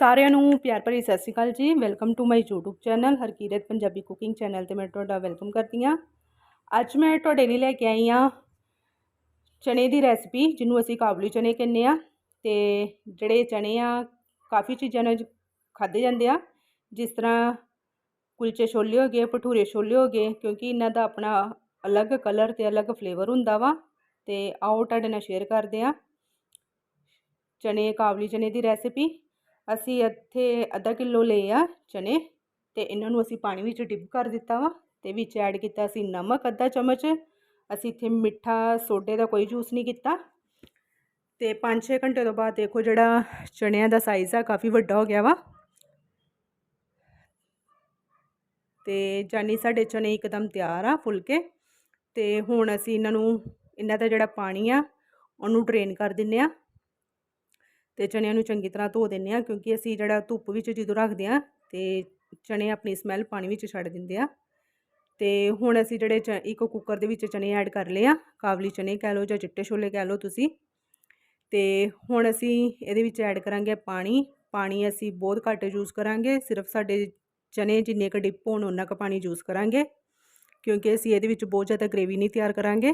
ਸਾਰਿਆਂ ਨੂੰ ਪਿਆਰ ਭਰੀ ਸਤਿ ਸ਼੍ਰੀ ਅਕਾਲ ਜੀ। Welcome to my YouTube channel Harkirat Punjabi cooking channel ਤੇ ਮੈਂ ਤੁਹਾਡਾ ਵੈਲਕਮ ਕਰਦੀ ਹਾਂ। ਅੱਜ ਮੈਂ ਤੁਹਾਡੇ ਲਈ ਲੈ ਕੇ ਆਈ ਹਾਂ ਚਨੇ ਦੀ ਰੈਸਪੀ ਜਿਹਨੂੰ ਅਸੀਂ ਕਾਬਲੀ ਚਨੇ ਕਹਿੰਦੇ ਆ ਤੇ ਜਿਹੜੇ ਚਨੇ ਆ, ਕਾਫੀ ਚੀਜ਼ਾਂ ਨਾਲ ਖਾਦੇ ਜਾਂਦੇ ਆ। ਜਿਸ ਤਰ੍ਹਾਂ ਕੁਲਚੇ ਛੋਲੇ ਹੋ ਗਏ, ਭਟੂਰੇ ਛੋਲੇ ਹੋ ਗਏ, ਕਿਉਂਕਿ ਇਹਨਾਂ ਦਾ ਆਪਣਾ ਅਲੱਗ ਕਲਰ ਤੇ ਅਲੱਗ ਫਲੇਵਰ ਹੁੰਦਾ ਵਾ ਤੇ ਆਓ ਤੁਹਾਡੇ ਨਾਲ ਸ਼ੇਅਰ ਕਰਦੇ ਆ ਚਨੇ, ਕਾਬਲੀ ਚਨੇ ਦੀ ਰੈਸਪੀ ਅਸੀਂ ਇੱਥੇ ਅੱਧਾ ਕਿਲੋ ਲਏ ਆ ਚਨੇ ਅਤੇ ਇਹਨਾਂ ਨੂੰ ਅਸੀਂ ਪਾਣੀ ਵਿੱਚ ਡਿਪ ਕਰ ਦਿੱਤਾ ਵਾ ਅਤੇ ਵਿੱਚ ਐਡ ਕੀਤਾ ਅਸੀਂ ਨਮਕ ਅੱਧਾ ਚਮਚ। ਅਸੀਂ ਇੱਥੇ ਮਿੱਠਾ ਸੋਡੇ ਦਾ ਕੋਈ ਜੂਸ ਨਹੀਂ ਕੀਤਾ। ਅਤੇ 5-6 ਘੰਟੇ ਤੋਂ ਬਾਅਦ ਦੇਖੋ ਜਿਹੜਾ ਚਣਿਆਂ ਦਾ ਸਾਈਜ਼ ਆ ਕਾਫੀ ਵੱਡਾ ਹੋ ਗਿਆ ਵਾ। ਤੇ ਜਾਨੀ ਸਾਡੇ ਚਨੇ ਇੱਕਦਮ ਤਿਆਰ ਆ ਫੁੱਲ ਕੇ ਤੇ ਹੁਣ ਅਸੀਂ ਇਹਨਾਂ ਨੂੰ, ਇਹਨਾਂ ਦਾ ਜਿਹੜਾ ਪਾਣੀ ਆ ਉਹਨੂੰ ਡਰੇਨ ਕਰ ਦਿੰਨੇ ਆ। ਤੇ ਚਣਿਆਂ ਨੂੰ ਚੰਗੀ ਤਰ੍ਹਾਂ ਧੋ ਦਿੰਨੇ ਆ ਕਿਉਂਕਿ ਅਸੀਂ ਜਿਹੜਾ ਧੁੱਪ ਵਿੱਚ ਜਦੋਂ ਰੱਖਦੇ ਆ ਤੇ ਚਣੇ ਆਪਣੀ ਸਮੈਲ ਪਾਣੀ ਵਿੱਚ ਛੱਡ ਦਿੰਦੇ ਆ। ਤੇ ਹੁਣ ਅਸੀਂ ਜਿਹੜੇ ਚ, ਇੱਕ ਕੁੱਕਰ ਦੇ ਵਿੱਚ ਚਨੇ ਐਡ ਕਰ ਲਏ ਆ, ਕਾਬਲੀ ਚਨੇ ਕਹਿ ਲਓ ਜਾਂ ਚਿੱਟੇ ਛੋਲੇ ਕਹਿ ਲਓ ਤੁਸੀਂ। ਤੇ ਹੁਣ ਅਸੀਂ ਇਹਦੇ ਵਿੱਚ ਐਡ ਕਰਾਂਗੇ ਪਾਣੀ ਪਾਣੀ ਅਸੀਂ ਬਹੁਤ ਘੱਟ ਯੂਜ਼ ਕਰਾਂਗੇ, ਸਿਰਫ ਸਾਡੇ ਚਨੇ ਜਿੰਨੇ ਕ ਡਿਪ ਹੋਣ ਉਹਨਾਂ ਕ ਪਾਣੀ ਯੂਜ਼ ਕਰਾਂਗੇ, ਕਿਉਂਕਿ ਅਸੀਂ ਇਹਦੇ ਵਿੱਚ ਬਹੁਤ ਜ਼ਿਆਦਾ ਗ੍ਰੇਵੀ ਨਹੀਂ ਤਿਆਰ ਕਰਾਂਗੇ।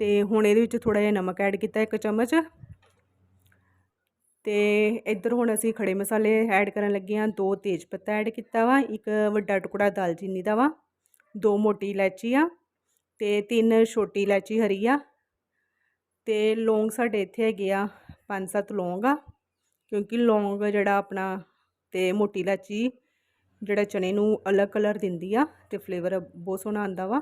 ਤੇ ਹੁਣ ਇਹਦੇ ਵਿੱਚ ਥੋੜਾ ਜਿਹਾ ਨਮਕ ਐਡ ਕੀਤਾ ਇੱਕ ਚਮਚ। ਤੇ ਇੱਧਰ ਹੁਣ ਅਸੀਂ ਖੜੇ ਮਸਾਲੇ ਐਡ ਕਰਨ ਲੱਗੇ ਹਾਂ। ਦੋ ਤੇਜ ਪੱਤਾ ਐਡ ਕੀਤਾ ਵਾ, ਇੱਕ ਵੱਡਾ ਟੁਕੜਾ ਦਾਲਚੀਨੀ ਦਾ ਵਾ, ਦੋ ਮੋਟੀ ਇਲਾਚੀ ਆ ਤੇ ਤਿੰਨ ਛੋਟੀ ਇਲਾਚੀ ਹਰੀ ਆ ਤੇ ਲੌਂਗ ਸਾਡੇ ਇੱਥੇ ਹੈਗੇ ਆ ਪੰਜ ਸੱਤ ਲੌਂਗ ਆ, ਕਿਉਂਕਿ ਲੌਂਗ ਜਿਹੜਾ ਆਪਣਾ ਤੇ ਮੋਟੀ ਇਲਾਚੀ ਜਿਹੜਾ ਚਨੇ ਨੂੰ ਅਲੱਗ ਕਲਰ ਦਿੰਦੀ ਆ ਤੇ ਫਲੇਵਰ ਬਹੁਤ ਸੋਹਣਾ ਆਂਦਾ ਵਾ।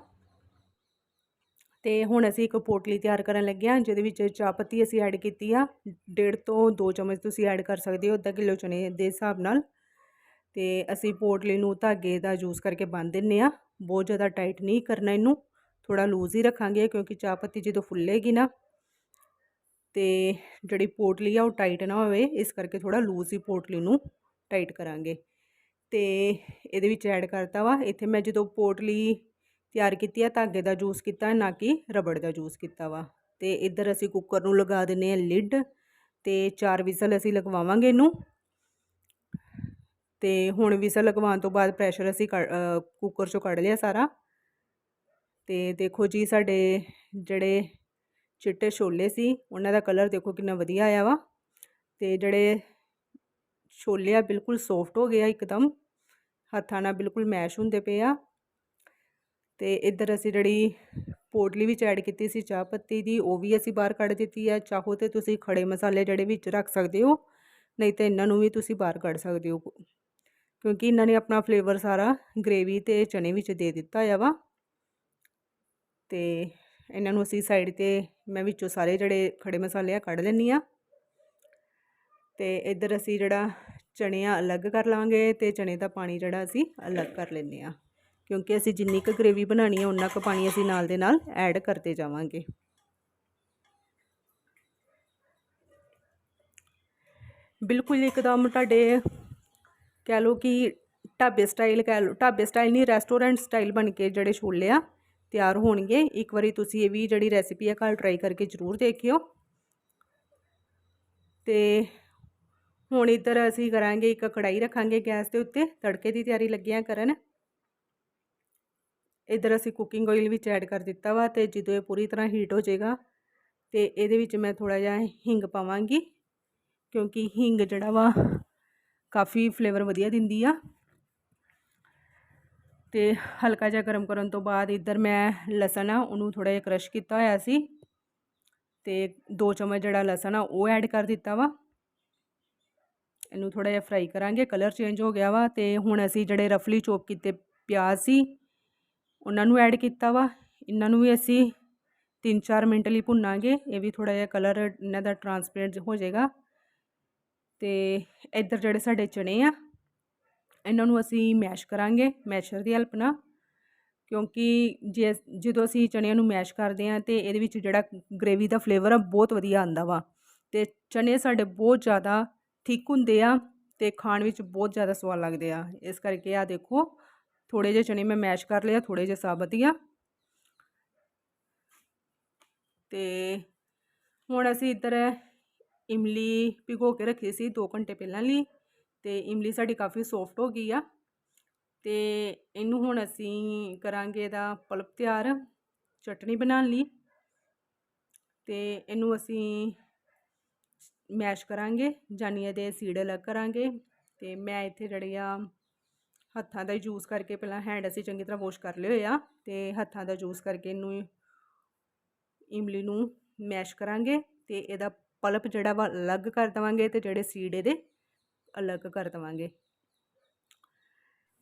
ਤੇ ਹੁਣ ਅਸੀਂ ਇੱਕ ਪੋਟਲੀ ਤਿਆਰ ਕਰਨ ਲੱਗੇ ਹਾਂ, ਜਿਹਦੇ ਵਿੱਚ ਚਾਹ ਪੱਤੀ ਅਸੀਂ ਐਡ ਕੀਤੀ ਆ। ਡੇਢ ਤੋਂ 2 ਚਮਚ ਤੁਸੀਂ ਐਡ ਕਰ ਸਕਦੇ ਹੋ, ਅੱਧਾ ਕਿਲੋ ਚਨੇ ਦੇ ਹਿਸਾਬ ਨਾਲ। ਤੇ ਅਸੀਂ ਪੋਟਲੀ ਨੂੰ ਧਾਗੇ ਦਾ ਯੂਜ਼ ਕਰਕੇ ਬੰਨ ਦਿੰਨੇ ਆ ਬਹੁਤ ਜ਼ਿਆਦਾ ਟਾਈਟ ਨਹੀਂ ਕਰਨਾ ਇਹਨੂੰ ਥੋੜਾ ਲੂਜ਼ ਹੀ ਰੱਖਾਂਗੇ ਕਿਉਂਕਿ ਚਾਹ ਪੱਤੀ ਜਦੋਂ ਫੁੱਲੇਗੀ ਨਾ, ਤੇ ਜਿਹੜੀ ਪੋਟਲੀ ਆ ਉਹ ਟਾਈਟ ਨਾ ਹੋਵੇ, ਇਸ ਕਰਕੇ ਥੋੜਾ ਲੂਜ਼ ਹੀ ਪੋਟਲੀ ਨੂੰ ਟਾਈਟ ਕਰਾਂਗੇ। ਤੇ ਇਹਦੇ ਵਿੱਚ ਐਡ ਕਰਤਾ ਵਾ। ਇੱਥੇ ਮੈਂ ਜਦੋਂ ਪੋਟਲੀ ਤਿਆਰ ਕੀਤੀ ਆ, ਧਾਗੇ ਦਾ ਜੂਸ ਕੀਤਾ, ਨਾ ਕਿ ਰਬੜ ਦਾ ਜੂਸ ਕੀਤਾ ਵਾ। ਤੇ ਇੱਧਰ ਅਸੀਂ ਕੁੱਕਰ ਨੂੰ ਲਗਾ ਦਿੰਨੇ ਆ ਲਿਡ ਤੇ ਚਾਰ ਵਿਸਲ ਅਸੀਂ ਲਗਵਾਵਾਂਗੇ ਇਹਨੂੰ। ਤੇ ਹੁਣ ਵਿਸਲ ਲਗਵਾਉਣ ਤੋਂ ਬਾਅਦ ਪ੍ਰੈਸ਼ਰ ਅਸੀਂ ਕੁੱਕਰ ਚੋਂ ਕੱਢ ਲਿਆ ਸਾਰਾ। ਤੇ ਦੇਖੋ ਜੀ, ਸਾਡੇ ਜਿਹੜੇ ਚਿੱਟੇ ਛੋਲੇ ਸੀ, ਉਹਨਾਂ ਦਾ ਕਲਰ ਦੇਖੋ ਕਿੰਨਾ ਵਧੀਆ ਆਇਆ ਵਾ। ਤੇ ਜਿਹੜੇ ਛੋਲੇ ਆ, ਬਿਲਕੁਲ ਸੌਫਟ ਹੋ ਗਏ ਆ, ਇੱਕਦਮ। ਹੱਥਾਂ ਨਾਲ ਬਿਲਕੁਲ ਮੈਸ਼ ਹੁੰਦੇ ਪਏ ਆ। ਤੇ ਇੱਧਰ ਅਸੀਂ ਜਿਹੜੀ ਪੋਟਲੀ ਵਿੱਚ ਐਡ ਕੀਤੀ ਸੀ ਚਾਹ ਪੱਤੀ ਦੀ, ਉਹ ਵੀ ਅਸੀਂ ਬਾਹਰ ਕੱਢ ਦਿੱਤੀ ਹੈ। ਚਾਹੋ ਤੇ ਤੁਸੀਂ ਖੜੇ ਮਸਾਲੇ ਜਿਹੜੇ ਵਿੱਚ ਰੱਖ ਸਕਦੇ ਹੋ, ਨਹੀਂ ਤਾਂ ਇਹਨਾਂ ਨੂੰ ਵੀ ਤੁਸੀਂ ਬਾਹਰ ਕੱਢ ਸਕਦੇ ਹੋ। ਕਿਉਂਕਿ ਇਹਨਾਂ ਨੇ ਆਪਣਾ ਫਲੇਵਰ ਸਾਰਾ ਗ੍ਰੇਵੀ ਤੇ ਚਨੇ ਵਿੱਚ ਦੇ ਦਿੱਤਾ ਆ ਵਾ। ਤੇ ਇਹਨਾਂ ਨੂੰ ਅਸੀਂ ਸਾਈਡ ਤੇ ਮੈਂ ਵਿੱਚੋਂ ਸਾਰੇ ਜਿਹੜੇ ਖੜੇ ਮਸਾਲੇ ਆ ਕੱਢ ਲੈਣੀ ਆ ਤੇ ਇੱਧਰ ਅਸੀਂ ਜਿਹੜਾ ਚਣੇ ਆ ਅਲੱਗ ਕਰ ਲਾਂਗੇ ਤੇ ਚਣੇ ਦਾ ਪਾਣੀ ਜਿਹੜਾ ਅਸੀਂ ਅਲੱਗ ਕਰ ਲੈਂਦੇ ਆ ਕਿਉਂਕਿ ਅਸੀਂ ਜਿੰਨੀ ਕੁ ਗ੍ਰੇਵੀ ਬਣਾਣੀ ਹੈ ਉਨਾ ਕੁ ਪਾਣੀ ਅਸੀਂ ਨਾਲ ਦੇ ਨਾਲ ਐਡ ਕਰਦੇ ਜਾਵਾਂਗੇ। ਬਿਲਕੁਲ ਇੱਕਦਮ ਤੁਹਾਡੇ ਕਹਿ ਲਓ ਕਿ ਢਾਬੇ ਸਟਾਈਲ ਕਹਿ ਲਓ, ਢਾਬੇ ਸਟਾਈਲ ਨਹੀਂ ਰੈਸਟੋਰੈਂਟ ਸਟਾਈਲ ਬਣ ਕੇ ਜਿਹੜੇ ਛੋਲੇ ਆ, ਤਿਆਰ ਹੋਣਗੇ। ਇੱਕ ਵਾਰੀ ਤੁਸੀਂ ਇਹ ਵੀ ਜਿਹੜੀ ਰੈਸਿਪੀ ਆ, ਘਰ ਟਰਾਈ ਕਰਕੇ ਜ਼ਰੂਰ ਦੇਖਿਓ। ਤੇ ਹੁਣ ਇੱਧਰ ਅਸੀਂ ਕਰਾਂਗੇ, ਇੱਕ ਕੜਾਈ ਰੱਖਾਂਗੇ ਗੈਸ ਦੇ ਉੱਤੇ, ਤੜਕੇ ਦੀ ਤਿਆਰੀ ਲੱਗੀਆਂ ਕਰਨ। ਇਧਰ ਅਸੀਂ ਕੁਕਿੰਗ ਆਇਲ ਵਿੱਚ ਐਡ ਕਰ ਦਿੱਤਾ ਵਾ ਤੇ ਜਦੋਂ ਇਹ ਪੂਰੀ ਤਰ੍ਹਾਂ ਹੀਟ ਹੋ ਜਾਏਗਾ ਤੇ ਇਹਦੇ ਵਿੱਚ ਮੈਂ ਥੋੜਾ ਜਿਹਾ ਹਿੰਗ ਪਾਵਾਂਗੀ ਕਿਉਂਕਿ ਹਿੰਗ ਜਿਹੜਾ ਵਾ ਕਾਫੀ ਫਲੇਵਰ ਵਧੀਆ ਦਿੰਦੀ ਆ। ਤੇ ਹਲਕਾ ਜਿਹਾ ਗਰਮ ਕਰਨ ਤੋਂ ਬਾਅਦ ਇੱਧਰ ਮੈਂ ਲਸਣ ਆ, ਉਹਨੂੰ ਥੋੜਾ ਜਿਹਾ ਕ੍ਰਸ਼ ਕੀਤਾ ਹੋਇਆ ਸੀ ਤੇ 2 ਚਮਚ ਜਿਹੜਾ ਲਸਣ ਆ, ਉਹ ਐਡ ਕਰ ਦਿੱਤਾ ਵਾ। ਇਹਨੂੰ ਥੋੜਾ ਜਿਹਾ ਫਰਾਈ ਕਰਾਂਗੇ ਕਲਰ ਚੇਂਜ ਹੋ ਗਿਆ ਵਾ ਤੇ ਹੁਣ ਅਸੀਂ ਜਿਹੜੇ ਰਫਲੀ ਚੋਪ ਕੀਤੇ ਪਿਆਜ਼ ਸੀ ਉਹਨਾਂ ਨੂੰ ਐਡ ਕੀਤਾ ਵਾ। ਇਹਨਾਂ ਨੂੰ ਵੀ ਅਸੀਂ 3-4 ਮਿੰਟ ਲਈ ਭੁੰਨਾਂਗੇ। ਇਹ ਵੀ ਥੋੜਾ ਜਿਹਾ ਕਲਰ ਇਹਨਾਂ ਦਾ ਟਰਾਂਸਪੇਰੈਂਟ ਹੋ ਜਾਏਗਾ। ਤੇ ਇੱਧਰ ਜਿਹੜੇ ਸਾਡੇ ਚਣੇ ਆ, ਇਹਨਾਂ ਨੂੰ ਅਸੀਂ ਮੈਸ਼ ਕਰਾਂਗੇ ਮੈਸ਼ਰ ਦੀ ਹੈਲਪ ਨਾਲ। ਕਿਉਂਕਿ ਜੇ ਜਦੋਂ ਅਸੀਂ ਚਣਿਆਂ ਨੂੰ ਮੈਸ਼ ਕਰਦੇ ਆ ਤੇ ਇਹਦੇ ਵਿੱਚ ਜਿਹੜਾ ਗ੍ਰੇਵੀ ਦਾ ਫਲੇਵਰ ਆ, ਬਹੁਤ ਵਧੀਆ ਆਂਦਾ ਵਾ। ਤੇ ਚਣੇ ਸਾਡੇ ਬਹੁਤ ਜ਼ਿਆਦਾ ਥਿਕ ਹੁੰਦੇ ਆ ਤੇ ਖਾਣ ਵਿੱਚ ਬਹੁਤ ਜ਼ਿਆਦਾ ਸਵਾਦ ਲੱਗਦੇ ਆ। ਇਸ ਕਰਕੇ ਆ ਦੇਖੋ ਥੋੜੇ ਜਿਹੇ ਚਨੇ ਮੈਂ ਮੈਸ਼ ਕਰ ਲਿਆ ਥੋੜੇ ਜਿਹੇ ਸਾਬਤ ਆ। ਤੇ ਹੁਣ ਅਸੀਂ ਇੱਧਰ ਇਮਲੀ ਭਿਗੋ ਕੇ ਰੱਖੀ ਸੀ 2 ਘੰਟੇ ਪਹਿਲਾਂ ਲਈ, ਤੇ ਇਮਲੀ ਸਾਡੀ ਕਾਫੀ ਸੌਫਟ ਹੋ ਗਈ ਆ। ਤੇ ਇਹਨੂੰ ਹੁਣ ਅਸੀਂ ਕਰਾਂਗੇ ਇਹਦਾ ਪਲਪ ਤਿਆਰ, ਚਟਨੀ ਬਣਾਉਣ ਲਈ। ਤੇ ਇਹਨੂੰ ਅਸੀਂ ਮੈਸ਼ ਕਰਾਂਗੇ, ਜਾਨੀ ਇਹਦੇ ਸੀਡ ਅਲੱਗ ਕਰਾਂਗੇ। ਤੇ ਮੈਂ ਇੱਥੇ ਜਿਹੜੇ ਆ ਹੱਥਾਂ ਦਾ ਯੂਜ਼ ਕਰਕੇ ਪਹਿਲਾਂ ਹੈਂਡ ਅਸੀਂ ਚੰਗੀ ਤਰ੍ਹਾਂ ਵਾਸ਼ ਕਰ ਲਏ ਹੋਏ ਆ ਤੇ ਹੱਥਾਂ ਦਾ ਯੂਜ਼ ਕਰਕੇ ਇਹਨੂੰ ਇਮਲੀ ਨੂੰ ਮੈਸ਼ ਕਰਾਂਗੇ ਤੇ ਇਹਦਾ ਪਲਪ ਜਿਹੜਾ ਵਾ ਅਲੱਗ ਕਰ ਦਵਾਂਗੇ ਤੇ ਜਿਹੜੇ ਸੀਡ ਇਹਦੇ ਅਲੱਗ ਕਰ ਦਵਾਂਗੇ।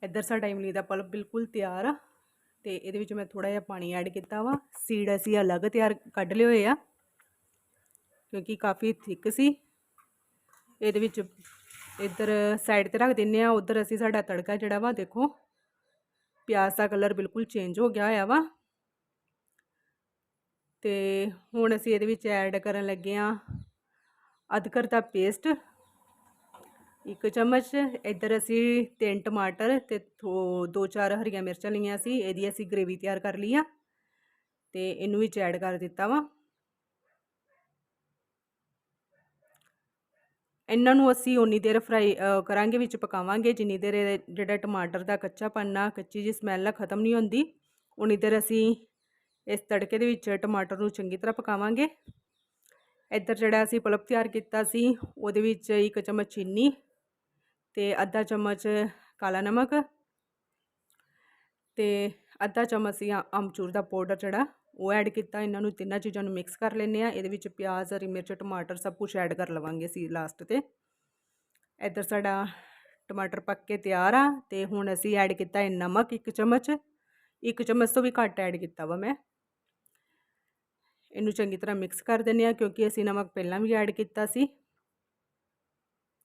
ਇੱਧਰ ਸਾਡਾ ਇਮਲੀ ਦਾ ਪਲਪ ਬਿਲਕੁਲ ਤਿਆਰ ਆ ਤੇ ਇਹਦੇ ਵਿੱਚ ਮੈਂ ਥੋੜਾ ਜਿਹਾ ਪਾਣੀ ਐਡ ਕੀਤਾ ਵਾ। ਸੀਡ ਅਸੀਂ ਅਲੱਗ ਤਿਆਰ ਕੱਢ ਲਏ ਹੋਏ ਆ ਕਿਉਂਕਿ ਕਾਫੀ ਥਿੱਕ ਸੀ। ਇਹਦੇ ਵਿੱਚ ਇੱਧਰ ਸਾਈਡ ਤੇ ਰੱਖ ਦਿੰਨੇ ਆ, ਉਧਰ ਅਸੀਂ ਸਾਡਾ ਤੜਕਾ ਜਿਹੜਾ ਵਾ ਦੇਖੋ, ਪਿਆਜ਼ ਦਾ ਕਲਰ ਬਿਲਕੁਲ ਚੇਂਜ ਹੋ ਗਿਆ ਹੋਇਆ ਵਾ। ਤੇ ਹੁਣ ਅਸੀਂ ਇਹਦੇ ਵਿੱਚ ਐਡ ਕਰਨ ਲੱਗੇ ਆ ਅਦਰਕ ਦਾ ਪੇਸਟ ਇੱਕ ਚਮਚ, ਇੱਧਰ ਅਸੀਂ ਤਿੰਨ ਟਮਾਟਰ ਤੇ ਦੋ ਚਾਰ ਹਰੀਆਂ ਮਿਰਚਾਂ ਲਈਆਂ ਸੀ, ਇਹਦੀ ਅਸੀਂ ਗ੍ਰੇਵੀ ਤਿਆਰ ਕਰ ਲਈ ਆ। ਤੇ ਇਹਨੂੰ ਵਿੱਚ ਐਡ ਕਰ ਦਿੱਤਾ ਵਾ। ਇਹਨਾਂ ਨੂੰ ਅਸੀਂ ਉਨੀ ਦੇਰ ਫਰਾਈ ਕਰਾਂਗੇ, ਵਿੱਚ ਪਕਾਵਾਂਗੇ। ਜਿੰਨੀ ਦੇਰ ਜਿਹੜਾ ਟਮਾਟਰ ਦਾ ਕੱਚਾ ਪੰਨਾ, ਕੱਚੀ ਜੀ ਸਮੈਲ ਆ, ਖਤਮ ਨਹੀਂ ਹੁੰਦੀ ਉਨੀ ਦੇਰ ਅਸੀਂ ਇਸ ਤੜਕੇ ਦੇ ਵਿੱਚ ਟਮਾਟਰ ਨੂੰ ਚੰਗੀ ਤਰ੍ਹਾਂ ਪਕਾਵਾਂਗੇ। ਇੱਧਰ ਜਿਹੜਾ ਅਸੀਂ ਪਲਪ ਤਿਆਰ ਕੀਤਾ ਸੀ, ਉਹਦੇ ਵਿੱਚ ਇੱਕ ਚਮਚ ਚੀਨੀ ਤੇ ਅੱਧਾ ਚਮਚ ਕਾਲਾ ਨਮਕ ਤੇ ਅੱਧਾ ਚਮਚ ਸੀ ਅਮਚੂਰ ਦਾ ਪਾਊਡਰ ਜਿਹੜਾ ਉਹ ਐਡ ਕੀਤਾ, ਇਹਨਾਂ ਨੂੰ ਤਿੰਨਾਂ ਚੀਜ਼ਾਂ ਨੂੰ ਮਿਕਸ ਕਰ ਲੈਂਦੇ ਆ ਇਹਦੇ ਵਿੱਚ ਪਿਆਜ਼, ਹਰੀ ਮਿਰਚ, ਟਮਾਟਰ ਸਭ ਕੁਝ ਐਡ ਕਰ ਲਵਾਂਗੇ ਅਸੀਂ ਲਾਸਟ ਤੇ। ਇੱਧਰ ਸਾਡਾ ਟਮਾਟਰ ਪੱਕ ਕੇ ਤਿਆਰ ਆ ਤੇ ਹੁਣ ਅਸੀਂ ਐਡ ਕੀਤਾ ਹੈ ਨਮਕ ਇੱਕ ਚਮਚ। ਇੱਕ ਚਮਚ ਤੋਂ ਵੀ ਘੱਟ ਐਡ ਕੀਤਾ ਵਾ ਮੈਂ। ਇਹਨੂੰ ਚੰਗੀ ਤਰ੍ਹਾਂ ਮਿਕਸ ਕਰ ਦਿੰਨੇ ਆ ਕਿਉਂਕਿ ਅਸੀਂ ਨਮਕ ਪਹਿਲਾਂ ਵੀ ਐਡ ਕੀਤਾ ਸੀ।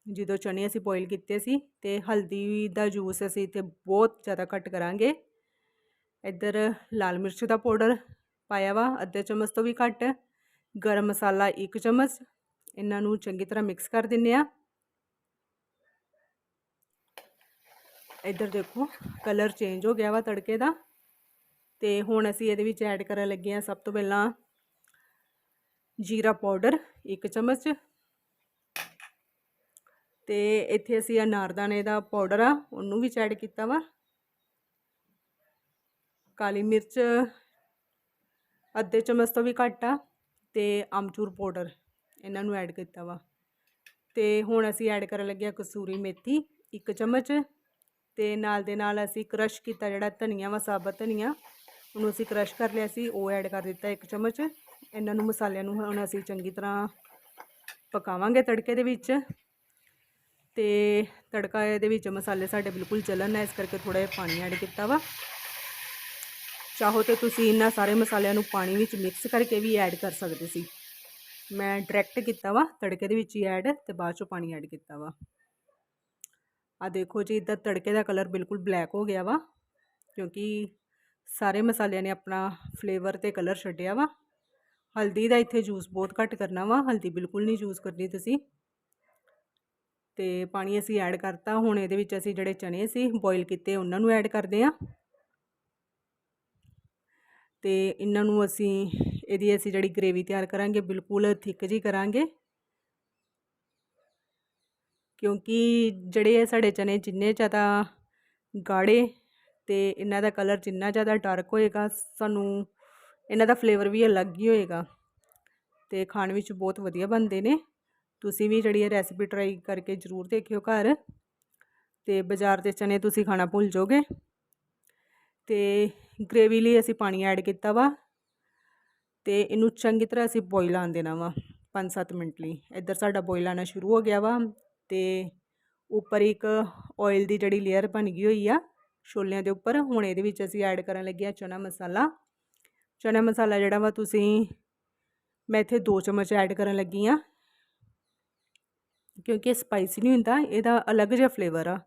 ਜਦੋਂ ਚਣੇ ਅਸੀਂ ਬੋਇਲ ਕੀਤੇ ਸੀ ਤੇ ਹਲਦੀ ਦਾ ਜੂਸ ਅਸੀਂ ਇੱਥੇ ਬਹੁਤ ਜ਼ਿਆਦਾ ਘੱਟ ਕਰਾਂਗੇ। ਇੱਧਰ ਲਾਲ ਮਿਰਚ ਦਾ ਪਾਊਡਰ ਪਾਇਆ ਵਾ, ਅੱਧੇ ਚਮਚ ਤੋਂ ਵੀ ਘੱਟ। ਗਰਮ ਮਸਾਲਾ 1 ਚਮਚ। ਇਹਨਾਂ ਨੂੰ ਚੰਗੀ ਤਰ੍ਹਾਂ ਮਿਕਸ ਕਰ ਦਿੰਨੇ ਆ। ਇੱਧਰ ਦੇਖੋ ਕਲਰ ਚੇਂਜ ਹੋ ਗਿਆ ਵਾ ਤੜਕੇ ਦਾ। ਤੇ ਹੁਣ ਅਸੀਂ ਇਹਦੇ ਵਿੱਚ ਐਡ ਕਰਨ ਲੱਗੇ ਆ ਸਭ ਤੋਂ ਪਹਿਲਾਂ ਜੀਰਾ ਪਾਊਡਰ 1 ਚਮਚ। ਤੇ ਇੱਥੇ ਅਸੀਂ ਅਨਾਰਦਾਨੇ ਦਾ ਪਾਊਡਰ ਆ, ਉਹਨੂੰ ਵੀ ਐਡ ਕੀਤਾ ਵਾ। ਕਾਲੀ ਮਿਰਚ ਅੱਧੇ ਚਮਚ ਤੋਂ ਵੀ ਘੱਟ ਆ ਤੇ ਆਮਚੂਰ ਪਾਊਡਰ ਇਹਨਾਂ ਨੂੰ ਐਡ ਕੀਤਾ ਵਾ। ਤੇ ਹੁਣ ਅਸੀਂ ਐਡ ਕਰਨ ਲੱਗੇ ਆ ਕਸੂਰੀ ਮੇਥੀ ਇੱਕ ਚਮਚ ਤੇ ਨਾਲ ਦੇ ਨਾਲ ਅਸੀਂ ਕ੍ਰਸ਼ ਕੀਤਾ ਜਿਹੜਾ ਧਨੀਆ ਵਾ, ਸਾਬਤ ਧਨੀਆ, ਉਹਨੂੰ ਅਸੀਂ ਕ੍ਰਸ਼ ਕਰ ਲਿਆ ਸੀ, ਉਹ ਐਡ ਕਰ ਦਿੱਤਾ ਇੱਕ ਚਮਚ। ਇਹਨਾਂ ਨੂੰ ਮਸਾਲਿਆਂ ਨੂੰ ਹੁਣ ਅਸੀਂ ਚੰਗੀ ਤਰ੍ਹਾਂ ਪਕਾਵਾਂਗੇ ਤੜਕੇ ਦੇ ਵਿੱਚ। ਤੇ ਤੜਕਾ ਇਹਦੇ ਵਿੱਚ ਮਸਾਲੇ ਸਾਡੇ ਬਿਲਕੁਲ ਚੱਲਣ ਹੈ ਇਸ ਕਰਕੇ ਥੋੜਾ ਜਿਹਾ ਪਾਣੀ ਐਡ ਕੀਤਾ ਵਾ। ਚਾਹੋ ਤੇ ਤੁਸੀਂ ਇਹਨਾਂ ਸਾਰੇ ਮਸਾਲਿਆਂ ਨੂੰ ਪਾਣੀ ਵਿੱਚ ਮਿਕਸ ਕਰਕੇ ਵੀ ਐਡ ਕਰ ਸਕਦੇ ਸੀ। ਮੈਂ ਡਾਇਰੈਕਟ ਕੀਤਾ ਵਾ, ਤੜਕੇ ਦੇ ਵਿੱਚ ਹੀ ਐਡ ਤੇ ਬਾਅਦ ਚੋਂ ਪਾਣੀ ਐਡ ਕੀਤਾ ਵਾ। ਆ ਦੇਖੋ ਜੀ, ਇਧਰ ਤੜਕੇ ਦਾ ਕਲਰ ਬਿਲਕੁਲ ਬਲੈਕ ਹੋ ਗਿਆ ਵਾ, ਕਿਉਂਕਿ ਸਾਰੇ ਮਸਾਲਿਆਂ ਨੇ ਆਪਣਾ ਫਲੇਵਰ ਤੇ ਕਲਰ ਛੱਡਿਆ ਵਾ। ਹਲਦੀ ਦਾ ਇੱਥੇ ਜੂਸ ਬਹੁਤ ਘੱਟ ਕਰਨਾ ਵਾ, ਹਲਦੀ ਬਿਲਕੁਲ ਨਹੀਂ ਯੂਜ਼ ਕਰਨੀ ਤੁਸੀਂ। ਤੇ ਪਾਣੀ ਅਸੀਂ ਐਡ ਕਰਤਾ, ਹੁਣ ਇਹਦੇ ਵਿੱਚ ਅਸੀਂ ਜਿਹੜੇ ਚਨੇ ਸੀ ਬੋਇਲ ਕੀਤੇ, ਉਹਨਾਂ ਨੂੰ ਐਡ ਕਰਦੇ ਆ। ਤੇ ਇਹਨਾਂ ਨੂੰ ਅਸੀਂ ਇਹਦੀ ਅਸੀਂ ਜਿਹੜੀ ਗ੍ਰੇਵੀ ਤਿਆਰ ਕਰਾਂਗੇ, ਬਿਲਕੁਲ ਥਿੱਕ ਜੀ ਕਰਾਂਗੇ। ਕਿਉਂਕਿ ਜਿਹੜੇ ਸਾਡੇ ਚਨੇ ਜਿੰਨੇ ਜ਼ਿਆਦਾ ਗਾੜੇ ਤੇ ਇਹਨਾਂ ਦਾ ਕਲਰ ਜਿੰਨਾ ਜ਼ਿਆਦਾ ਡਾਰਕ ਹੋਏਗਾ, ਸਾਨੂੰ ਇਹਨਾਂ ਦਾ ਫਲੇਵਰ ਵੀ ਅਲੱਗ ਹੀ ਹੋਏਗਾ। ਤੇ ਖਾਣ ਵਿੱਚ ਬਹੁਤ ਵਧੀਆ ਬਣਦੇ ਨੇ। ਤੁਸੀਂ ਵੀ ਜਿਹੜੀ ਇਹ ਰੈਸਿਪੀ ਟਰਾਈ ਕਰਕੇ ਜ਼ਰੂਰ ਦੇਖਿਓ ਘਰ। ਤੇ ਬਾਜ਼ਾਰ ਦੇ ਚਨੇ ਤੁਸੀਂ ਖਾਣਾ ਭੁੱਲ ਜਾਓਗੇ। ਤੇ ਗ੍ਰੇਵੀ ਲਈ ਅਸੀਂ ਪਾਣੀ ਐਡ ਕੀਤਾ ਵਾ ਤੇ ਇਹਨੂੰ ਚੰਗੀ ਤਰ੍ਹਾਂ ਅਸੀਂ ਬੋਇਲ ਆਣ ਦੇਣਾ ਵਾ 5-7 ਮਿੰਟ ਲਈ। ਇੱਧਰ ਸਾਡਾ ਬੋਇਲ ਆਣਾ ਸ਼ੁਰੂ ਹੋ ਗਿਆ ਵਾ ਤੇ ਉੱਪਰ ਇੱਕ ਆਇਲ ਦੀ ਜਿਹੜੀ ਲੇਅਰ ਬਣ ਗਈ ਹੋਈ ਆ ਛੋਲਿਆਂ ਦੇ ਉੱਪਰ, ਹੁਣ ਇਹਦੇ ਵਿੱਚ ਅਸੀਂ ਐਡ ਕਰਨ ਲੱਗੇ ਆ ਚਨਾ ਮਸਾਲਾ। ਚਨਾ ਮਸਾਲਾ ਜਿਹੜਾ ਵਾ ਤੁਸੀਂ ਮੈਂ ਇੱਥੇ 2 ਚਮਚ ਐਡ ਕਰਨ ਲੱਗੀ ਆ ਕਿਉਂਕਿ ਸਪਾਈਸੀ ਨਹੀਂ ਹੁੰਦਾ, ਇਹਦਾ ਅਲੱਗ ਜਿਹਾ ਫਲੇਵਰ ਆ।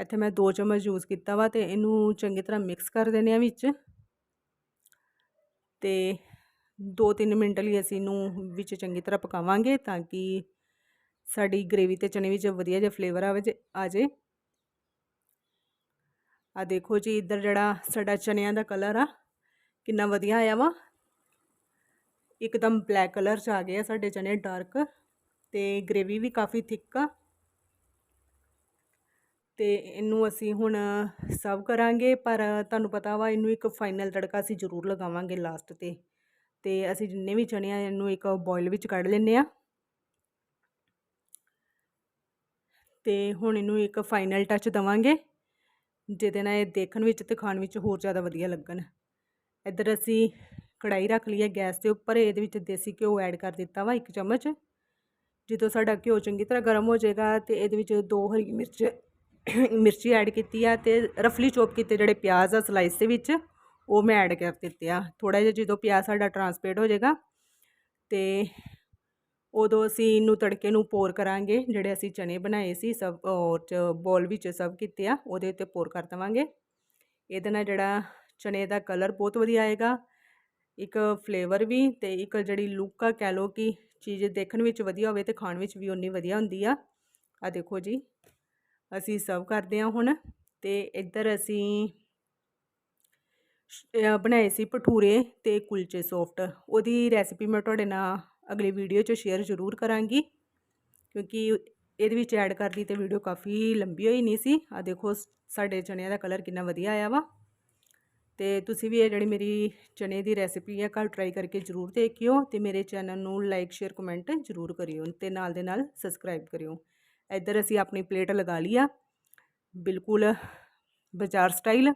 ਇੱਥੇ ਮੈਂ 2 ਚਮਚ ਯੂਜ਼ ਕੀਤਾ ਵਾ ਤੇ ਇਹਨੂੰ ਚੰਗੀ ਤਰ੍ਹਾਂ ਮਿਕਸ ਕਰ ਦੇਣੇ ਆ ਵਿੱਚ। ਤੇ 2-3 ਮਿੰਟ ਲਈ ਅਸੀਂ ਇਹਨੂੰ ਵਿੱਚ ਚੰਗੀ ਤਰ੍ਹਾਂ ਪਕਾਵਾਂਗੇ ਤਾਂ ਕਿ ਸਾਡੀ ਗ੍ਰੇਵੀ ਤੇ ਚਨੇ ਵਿੱਚ ਵਧੀਆ ਜਿਹਾ ਫਲੇਵਰ ਆਵੇ ਜੇ, ਆ ਜੇ। ਆ ਦੇਖੋ ਜੀ, ਇੱਧਰ ਜਿਹੜਾ ਸਾਡਾ ਚਨਿਆਂ ਦਾ ਕਲਰ ਆ, ਕਿੰਨਾ ਵਧੀਆ ਆਇਆ ਵਾ। ਇੱਕਦਮ ਬਲੈਕ ਕਲਰ ਚ ਆ ਗਿਆ ਸਾਡੇ ਚਨੇ ਡਾਰਕ ਤੇ ਗ੍ਰੇਵੀ ਵੀ ਕਾਫੀ ਥਿੱਕ ਆ। ਤੇ ਇਹਨੂੰ ਅਸੀਂ ਹੁਣ ਸਰਵ ਕਰਾਂਗੇ, ਪਰ ਤੁਹਾਨੂੰ ਪਤਾ ਵਾ ਇਹਨੂੰ ਇੱਕ ਫਾਈਨਲ ਤੜਕਾ ਅਸੀਂ ਜ਼ਰੂਰ ਲਗਾਵਾਂਗੇ ਲਾਸਟ ਤੇ। ਤੇ ਅਸੀਂ ਜਿੰਨੇ ਵੀ ਚਣੇ ਆ, ਇਹਨੂੰ ਇੱਕ ਬੋਇਲ ਵਿੱਚ ਕੱਢ ਲੈਂਦੇ ਆ। ਤੇ ਹੁਣ ਇਹਨੂੰ ਇੱਕ ਫਾਈਨਲ ਟੱਚ ਦਵਾਂਗੇ, ਜਿਹਦੇ ਨਾਲ ਇਹ ਦੇਖਣ ਵਿੱਚ ਤੇ ਖਾਣ ਵਿੱਚ ਹੋਰ ਜ਼ਿਆਦਾ ਵਧੀਆ ਲੱਗਣ। ਇੱਧਰ ਅਸੀਂ ਕੜਾਈ ਰੱਖ ਲਈ ਹੈ ਗੈਸ ਦੇ ਉੱਪਰ, ਇਹਦੇ ਵਿੱਚ ਦੇਸੀ ਘਿਓ ਐਡ ਕਰ ਦਿੱਤਾ ਵਾ ਇੱਕ ਚਮਚ। ਜਦੋਂ ਸਾਡਾ ਘਿਓ ਚੰਗੀ ਤਰ੍ਹਾਂ ਗਰਮ ਹੋ ਜਾਏਗਾ ਤੇ ਇਹਦੇ ਵਿੱਚ ਦੋ ਹਰੀ ਮਿਰਚ ਮਿਰਚੀ ਐਡ ਕੀਤੀ ਆ ਤੇ ਰਫਲੀ ਚੋਪ ਕੀਤੇ ਜਿਹੜੇ ਪਿਆਜ਼ ਆ ਸਲਾਈਸ ਦੇ ਵਿੱਚ, ਉਹ ਮੈਂ ਐਡ ਕਰ ਦਿੱਤੇ ਆ। ਥੋੜਾ ਜਿਹਾ ਜਦੋਂ ਪਿਆਜ਼ ਸਾਡਾ ਟਰਾਂਸਪੇਟ ਹੋ ਜਾਏਗਾ ਤੇ ਉਦੋਂ ਅਸੀਂ ਇਹਨੂੰ ਤੜਕੇ ਨੂੰ ਪੋਰ ਕਰਾਂਗੇ, ਜਿਹੜੇ ਅਸੀਂ ਚਨੇ ਬਣਾਏ ਸੀ ਸਭ, ਔਰ ਚ ਬੋਲ ਵਿੱਚ ਸਭ ਕੀਤੇ ਆ, ਉਹਦੇ ਉੱਤੇ ਪੋਰ ਕਰ ਦਵਾਂਗੇ। ਇਹਦੇ ਨਾਲ ਜਿਹੜਾ ਚਨੇ ਦਾ ਕਲਰ ਬਹੁਤ ਵਧੀਆ ਆਏਗਾ, ਇੱਕ ਫਲੇਵਰ ਵੀ ਤੇ ਇੱਕ ਜਿਹੜੀ ਲੁੱਕ ਆ ਕਹਿ ਲੋ ਕਿ ਚੀਜ਼ ਦੇਖਣ ਵਿੱਚ ਵਧੀਆ ਹੋਵੇ ਤੇ ਖਾਣ ਵਿੱਚ ਵੀ ਉਨੀ ਵਧੀਆ ਹੁੰਦੀ ਆ। ਆ ਦੇਖੋ ਜੀ। ਅਸੀਂ ਸਰਵ ਕਰਦੇ ਹਾਂ ਹੁਣ ਤੇ ਇੱਧਰ ਅਸੀਂ ਬਣਾਏ ਸੀ ਭਟੂਰੇ ਤੇ ਕੁਲਚੇ ਸੌਫਟ ਉਹਦੀ ਰੈਸਿਪੀ ਮੈਂ ਤੁਹਾਡੇ ਨਾਲ ਅਗਲੀ ਵੀਡੀਓ 'ਚ ਸ਼ੇਅਰ ਜ਼ਰੂਰ ਕਰਾਂਗੀ ਕਿਉਂਕਿ ਇਹਦੇ ਵਿੱਚ ਐਡ ਕਰਦੀ ਤੇ ਵੀਡੀਓ ਕਾਫੀ ਲੰਬੀ ਹੋਈ ਨਹੀਂ ਸੀ। ਆ ਦੇਖੋ ਸਾਡੇ ਚਣਿਆਂ ਦਾ ਕਲਰ ਕਿੰਨਾ ਵਧੀਆ ਆਇਆ ਵਾ। ਤੇ ਤੁਸੀਂ ਵੀ ਇਹ ਜਿਹੜੀ ਮੇਰੀ ਚਨੇ ਦੀ ਰੈਸਿਪੀ ਹੈ ਕੱਲ ਟਰਾਈ ਕਰਕੇ ਜ਼ਰੂਰ ਦੇਖਿਓ ਤੇ ਮੇਰੇ ਚੈਨਲ ਨੂੰ ਲਾਈਕ ਸ਼ੇਅਰ ਕਮੈਂਟ ਜ਼ਰੂਰ ਕਰਿਓ ਤੇ ਨਾਲ ਦੇ ਨਾਲ ਸਬਸਕ੍ਰਾਈਬ ਕਰਿਓ। ਇੱਧਰ ਅਸੀਂ ਆਪਣੀ ਪਲੇਟ ਲਗਾ ਲਈ ਆ। ਬਿਲਕੁਲ ਬਾਜ਼ਾਰ ਸਟਾਈਲ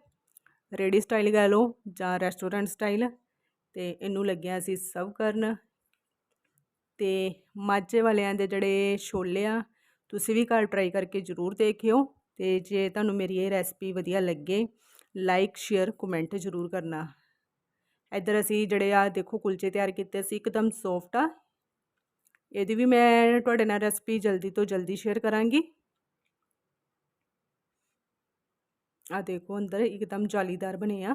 ਰੇਡੀ ਸਟਾਈਲ ਕਹਿ ਲਓ ਜਾਂ ਰੈਸਟੋਰੈਂਟ ਸਟਾਈਲ। ਤੇ ਇਹਨੂੰ ਲੱਗਿਆ ਅਸੀਂ ਸਰਵ ਕਰਨ। ਤੇ ਮਾਝੇ ਵਾਲਿਆਂ ਦੇ ਜਿਹੜੇ ਛੋਲੇ ਆ, ਤੁਸੀਂ ਵੀ ਘਰ ਟਰਾਈ ਕਰਕੇ ਜ਼ਰੂਰ ਦੇਖਿਓ। ਤੇ ਜੇ ਤੁਹਾਨੂੰ ਮੇਰੀ ਇਹ ਰੈਸਪੀ ਵਧੀਆ ਲੱਗੇ ਲਾਈਕ ਸ਼ੇਅਰ ਕਮੈਂਟ ਜ਼ਰੂਰ ਕਰਨਾ। ਇੱਧਰ ਅਸੀਂ ਜਿਹੜੇ ਆ ਦੇਖੋ ਕੁਲਚੇ ਤਿਆਰ ਕੀਤੇ ਸੀ ਇੱਕਦਮ ਸੌਫਟ ਆ। ਇਹਦੀ ਵੀ ਮੈਂ ਤੁਹਾਡੇ ਨਾਲ ਰੈਸਪੀ ਜਲਦੀ ਤੋਂ ਜਲਦੀ ਸ਼ੇਅਰ ਕਰਾਂਗੀ। ਆ ਦੇਖੋ ਅੰਦਰ ਇੱਕਦਮ ਜਾਲੀਦਾਰ ਬਣੇ ਆ।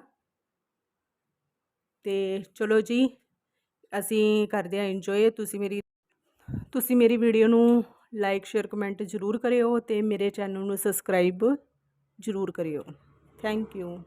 ਤੇ ਚਲੋ ਜੀ, ਅਸੀਂ ਕਰਦੇ ਆ ਇੰਜੋਏ ਤੁਸੀਂ ਮੇਰੀ ਤੁਸੀਂ ਮੇਰੀ ਵੀਡੀਓ ਨੂੰ ਲਾਈਕ ਸ਼ੇਅਰ ਕਮੈਂਟ ਜ਼ਰੂਰ ਕਰਿਓ ਤੇ ਮੇਰੇ ਚੈਨਲ ਨੂੰ ਸਬਸਕ੍ਰਾਈਬ ਜ਼ਰੂਰ ਕਰਿਓ। Thank you